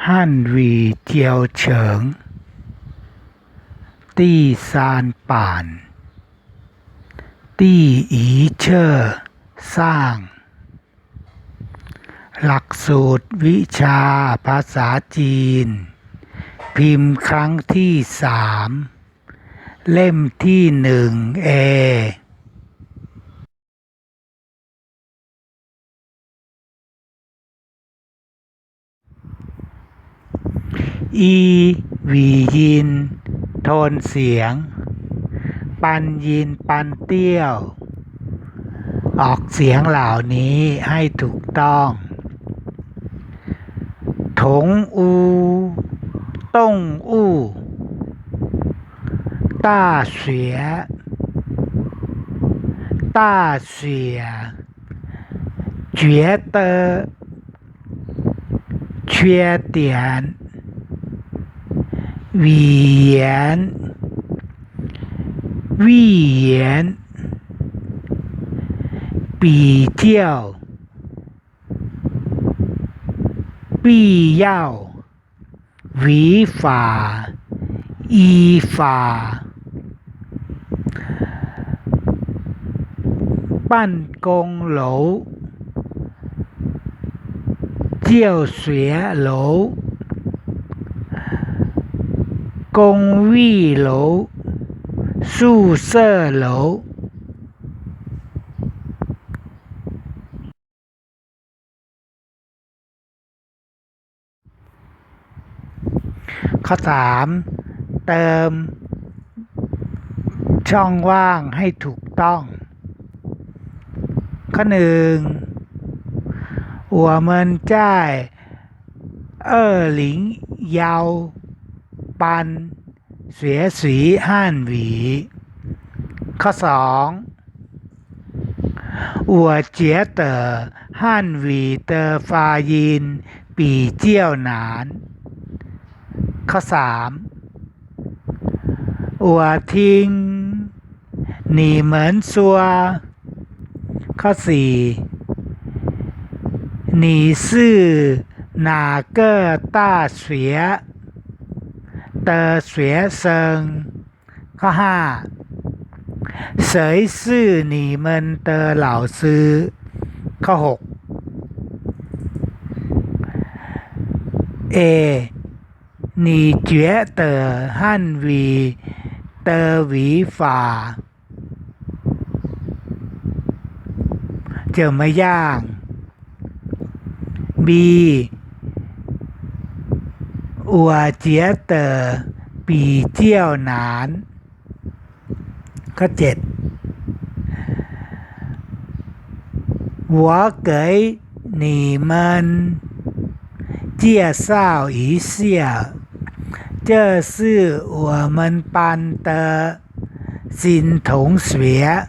汉语教程第三版第一册สร้าง หลักสูตรวิชาภาษาจีน พิมพ์ครั้งที่สามเล่มที่หนึ่งเอ อีหวียิน โทนเสียง ปันยินปันเตี้ยว ออกเสียงเหล่านี้ให้ถูกต้อง ถงอูต้งอู่ต้าเสียต้าเสีย觉得缺点 语言。语言。比较。必要。违法。依法。办公楼。教学楼。公寓楼宿舍楼ข้อสามเติม ช่องว่างให้ถูกต้อง ข้อหนึ่ง我们在二零幺 ปันเสียสีห้านหวี ข้อสองอัวเจียเตอห้านหวีเตอฟายินปีเจี้ยวหนาน ข้อสามอัวทิงหนีเหมือนซัว ข้อสี่หนีซื่อนาเกอต้าเสีย เตอเสียเซิงข้อห้าเสยซื่อหนีเมินเตอเหล่าซื้อ ข้อหกเอหนีเจ๋อเตอหั่นวี เตอหวีฝ่าเจอไม่ยางบี 我觉得比较难ข้อเจ็ด我给你们介绍一下，这是我们班的新同学。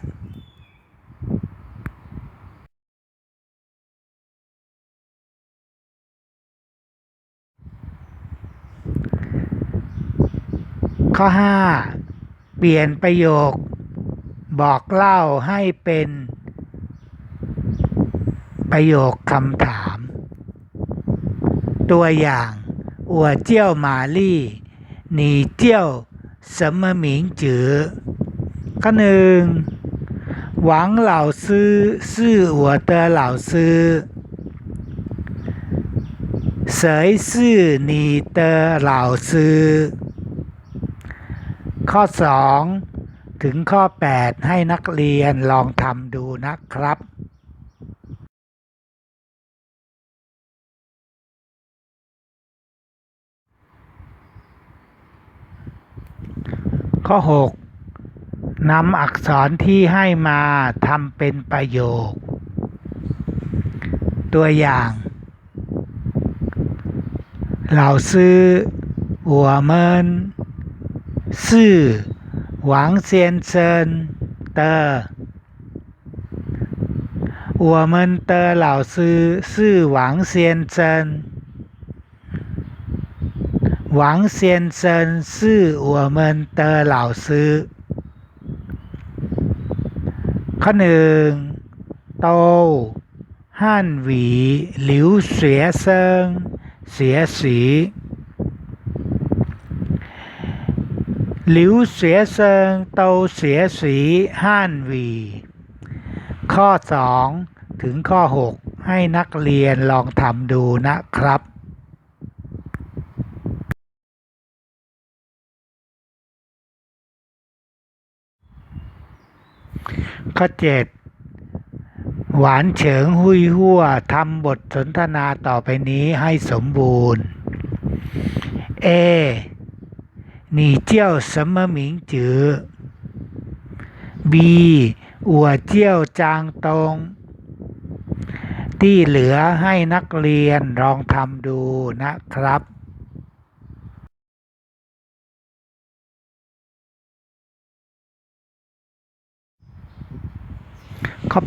ข้อ 5 เปลี่ยนประโยค บอกเล่าให้เป็น ประโยคคำถาม ตัวอย่าง อัวเจี้ยวมาลี่หนีเจี้ยวสมหมิงจือข้อหนึ่งหวังเหล่าซื้อซื่อหัวเตอเหล่าซื้อเสยซื่อหนีเตอเหล่าซื้อ งถึงข้อแปดให้นักเรียนลองทำดูนะครับข้อหกนำอักษรที่ให้มาทำเป็นประโยค ตัวอย่าง เราซื้อหัวมือ ซื่อหวั的เซียนเ王先生เตออัวเมินนหข้อหนึ่งโตฮั่นหวี หลิวเสียเซิง เสียสี หลิวเสียเซิงโตเสียสีห้านวี ข้อ 2 ถึงข้อ 6 ให้นักเรียนลองทำดูนะครับข้อ7หวานเฉิงหุยหัวทำบทสนทนาต่อไปนี้ให้สมบูรณ์ A 你叫什么名字？B 我叫จางตง ที่เหลือให้นักเรียนลองทำดูนะครับ ข้อ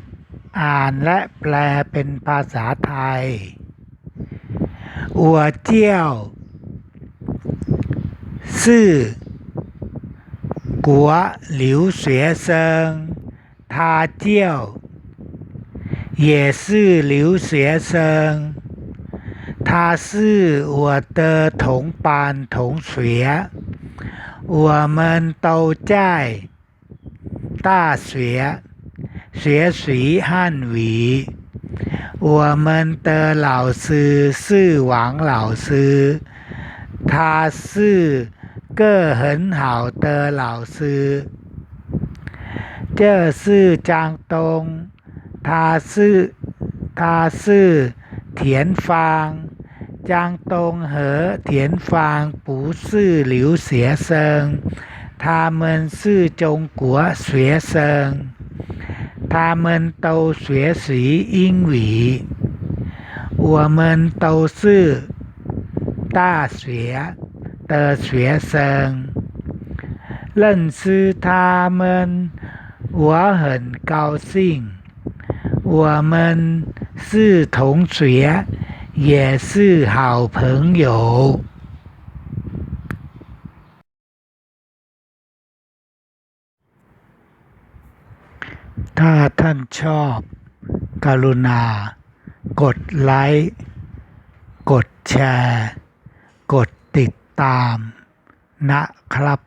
8 อ่านและแปลเป็นภาษาไทย อัวเจี้ยว 是国留学生他叫也是留学生他是我的同班同学我们都在大学学习汉语我们的老师是王老师 ทาซื่อเก้อเหินเห่าเตอเหล่าซื้อ เจ้อซื่อจางตง ทาซื่อทาซื่อเถียนฟาง จางตงเหอเถียนฟาง ปูซื่อหลิวเสียเซิง ทาเมินซื่อจงกัวเสียเซิง ทาเมินเตาเสียสีอิงหวี อัวเมินเตาซื่อ 大学的学生。认识他们，我很高兴。我们是同学，也是好朋友。ถ้าท่านชอบ กรุณา กดไลค์ กดแชร์ กดติดตามนะครับ